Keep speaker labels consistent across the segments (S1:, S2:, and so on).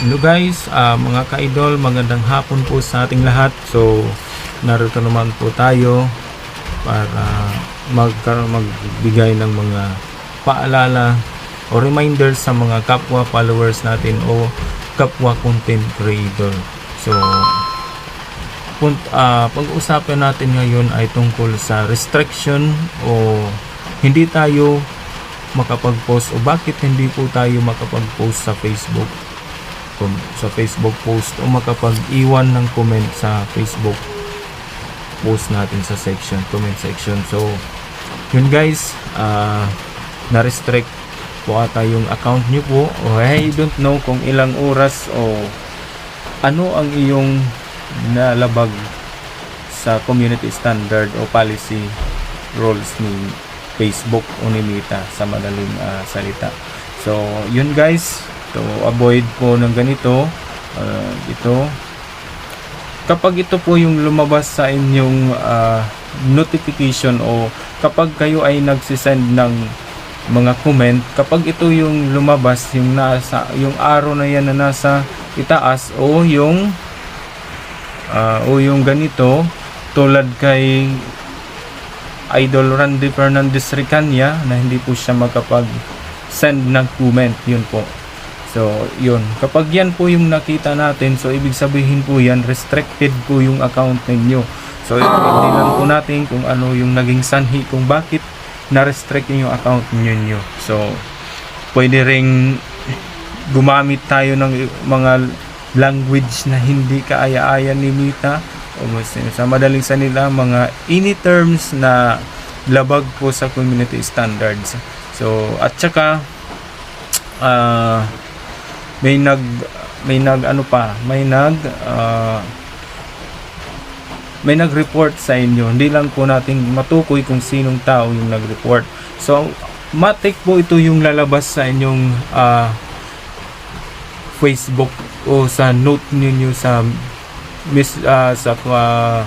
S1: Hello guys, ah, mga ka-idol, magandang hapon po sa ating lahat. So, narito naman po tayo para magkaroon magbigay ng mga paalala o reminders sa mga kapwa followers natin o kapwa content creator. So, punt, ah, pag-uusapan natin ngayon ay tungkol sa restriction o hindi tayo makapag-post o bakit hindi po tayo makapag-post sa Facebook sa Facebook post o makapag-iwan ng comment sa Facebook post natin sa section, comment section. So, yun guys, ah na-restrict po ata yung account nyo po I don't know kung ilang oras o ano ang iyong nalabag sa community standard o policy rules ni Facebook o ni Meta sa madaling ah, salita. So, yun guys, to avoid po ng ganito, ah, ito, kapag ito po yung lumabas sa inyong ah, notification o kapag kayo ay nagsisend ng mga comment, kapag ito yung lumabas, yung nasa, yung arrow na yan na nasa itaas o yung ah, o yung ganito tulad kay Idol Randy Fernandez Ricanya na hindi po siya makapag send ng comment yun po so yun. Kapag yan po yung nakita natin so ibig sabihin po yan restricted po yung account ninyo. So tingnan po natin kung ano yung naging sanhi kung bakit na-restrict yung account ninyo. So pwede ring gumamit tayo ng mga language na hindi kaaya-aya ni Mita. O sa madaling salita mga any terms na labag po sa community standards. So at saka ah, may nag may nag ano pa may nag ah, may nag-report sa inyo hindi lang po natin matukoy kung sinong tao yung nag-report so matik po ito yung lalabas sa inyong ah, Facebook o sa note ninyo sa mis ah, sa ah,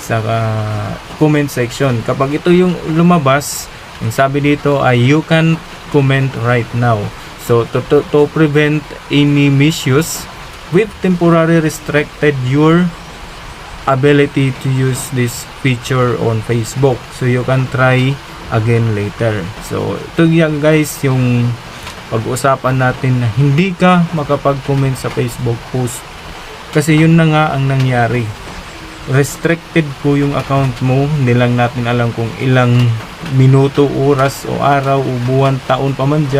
S1: sa ah, comment section. Kapag ito yung lumabas, yung sabi dito ay you can comment right now. So to, to, to prevent any misuse, we've temporarily restricted your ability to use this feature on Facebook. So you can try again later. So ito yan guys yung pag-usapan natin na hindi ka makapag-comment sa Facebook post kasi yun na nga ang nangyari restricted po yung account mo hindi lang natin alam kung ilang minuto, oras o araw o buwan, taon pa man dyan